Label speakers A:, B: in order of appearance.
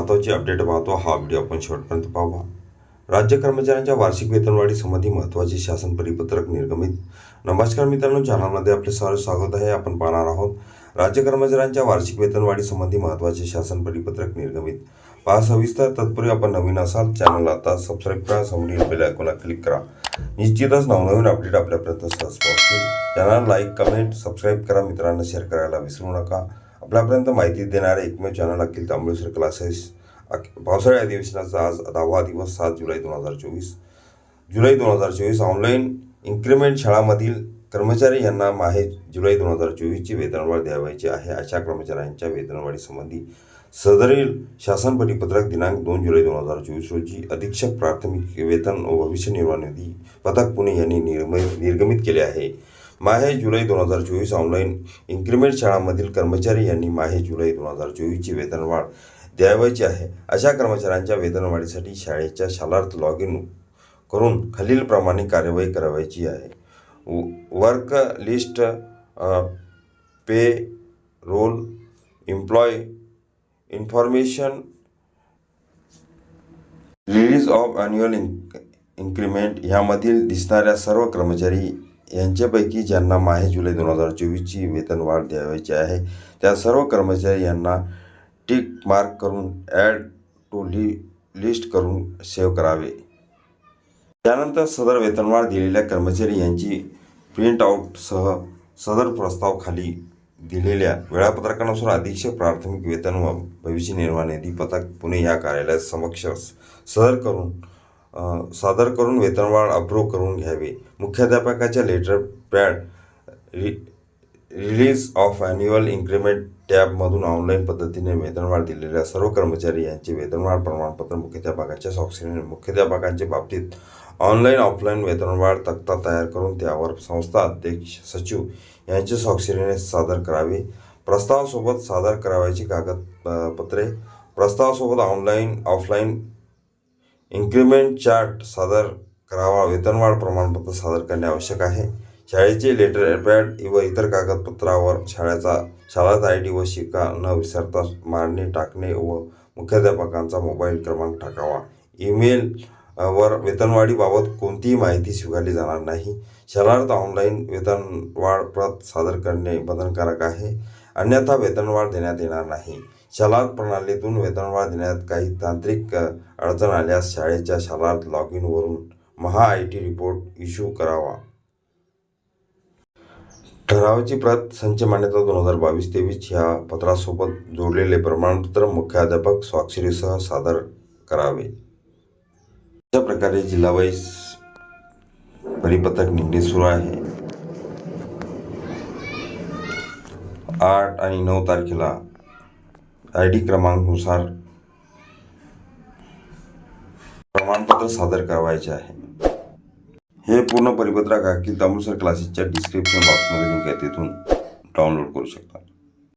A: महत्त्वाची अपडेट पाहतो हा व्हिडिओ आपण शेवटपर्यंत पाहू. राज्य कर्मचाऱ्यांच्या वार्षिक वेतनवाढीसंबंधी महत्त्वाचे शासन परिपत्रक निर्गमित. नमस्कार मित्रांनो चॅनलमध्ये आपले सर्व स्वागत आहे. आपण पाहणार आहोत राज्य कर्मचाऱ्यांच्या वार्षिक वेतनवाढी संबंधी महत्त्वाचे शासन परिपत्रक निर्गमित. पहा सविस्तर तत्पूर्वी आपण नवीन असाल चॅनल आता सबस्क्राईब करा समोरील बेल आयकॉनला क्लिक करा. निश्चितच नवनवीन अपडेट आपल्यापर्यंत सहज पोहोचतील चॅनल लाईक कमेंट सबस्क्राईब करा. मित्रांना शेअर करायला विसरू नका. आपल्यापर्यंत माहिती देणारे एकमेव चॅनल अखिल तांबळेश्वर क्लासेस अख- पावसाळी अधिवेशनाचा आज दहावा दिवस सात जुलै दोन हजार चोवीस. जुलै दोन हजार चोवीस ऑनलाईन इन्क्रिमेंट शाळामधील कर्मचारी यांना माहे जुलै दोन हजार चोवीसची वेतनवाढ द्यावायची आहे. अशा कर्मचाऱ्यांच्या वेतनवाढीसंबंधी सदरील शासन परिपत्रक दिनांक दोन जुलै दोन हजार चोवीस रोजी अधीक्षक प्राथमिक वेतन व भविष्य निर्वाह निधी पथक पुणे यांनी निर्म निर्गमित केले आहे. माहे जुलै दोन हजार चोवीस ऑनलाईन इन्क्रिमेंट शाळांमधील कर्मचारी यांनी माहे जुलै दोन हजार चोवीसची वेतनवाढ द्यावायची आहे. अशा कर्मचाऱ्यांच्या वेतनवाढीसाठी शाळेच्या शालार्थ लॉग इन करून खालीलप्रमाणे कार्यवाही करावायची आहे. Work list payroll employee information release of annual increment ह्यामधील दिसणाऱ्या सर्व कर्मचारी यांच्यापैकी ज्यांना माहे जुलै दोन हजार चोवीसची वेतनवाढ द्यावायची आहे त्या सर्व कर्मचारी यांना टिक मार्क करून ॲड टू लि लिस्ट करून सेव्ह करावे. त्यानंतर सदर वेतनवाढ दिलेल्या कर्मचारी यांची प्रिंटआउटसह सदर प्रस्ताव खाली दिलेल्या वेळापत्रकानुसार अधीक्षक प्राथमिक वेतन व भविष्य निर्वाह निधी पथक पुणे या कार्यालयात समक्ष सदर करून सादर करून वेतनवाढ अप्रूव्ह करून घ्यावे. मुख्याध्यापकाच्या लेटर पॅड रि रिलीज ऑफ ॲन्युअल इन्क्रिमेंट टॅबमधून ऑनलाईन पद्धतीने वेतनवाढ दिलेल्या सर्व कर्मचारी यांचे वेतनवाढ प्रमाणपत्र मुख्याध्यापकाच्या स्वाक्षरीने मुख्याध्यापकांच्या बाबतीत ऑनलाईन ऑफलाईन वेतनवाढ तक्ता तयार करून त्यावर संस्था अध्यक्ष सचिव यांच्या स्वाक्षरीने सादर करावे. प्रस्तावासोबत सादर करावयाची कागद पत्रे प्रस्तावासोबत ऑनलाईन ऑफलाईन इन्क्रिमेंट चार्ट सादर करावा वेतनवाढ प्रमाणपत्र सादर करणे आवश्यक आहे. शाळेचे लेटर पॅड व इतर कागदपत्रावर शाळेचा शाळेत आय डी व शिका न विसरता मारणे टाकणे व मुख्याध्यापकांचा मोबाईल क्रमांक टाकावा. ईमेल वर वेतनवाढीबाबत कोणतीही माहिती स्वीकारली जाणार नाही. शरार्थ ऑनलाईन वेतनवाढ प्रत सादर करणे बंधनकारक आहे. अन्यथा वेतनवाढ देण्यात येणार नाही. शालार्थ प्रणालीतून वेतनवाढ देण्यात काही तांत्रिक अडचण आल्यास शाळेच्या शालांत log इनवरून Maha I T report issue करावा. ठरावाची प्रत संच मान्यता दोन हजार बावीस तेवीस ह्या पत्रासोबत जोडलेले प्रमाणपत्र मुख्याध्यापक स्वाक्षरीसह सादर करावे. अशा प्रकारे जिल्हावाईस परिपत्रक निघणे सुरू आहे. आठ आणि नऊ तारखेला आय डी क्रमांकनुसार प्रमाणपत्र सादर करावायचे आहे. हे पूर्ण परिपत्रक आहे की तांबूसर क्लासेसच्या डिस्क्रिप्शन बॉक्समध्ये लिंक आहे तिथून डाउनलोड करू शकता.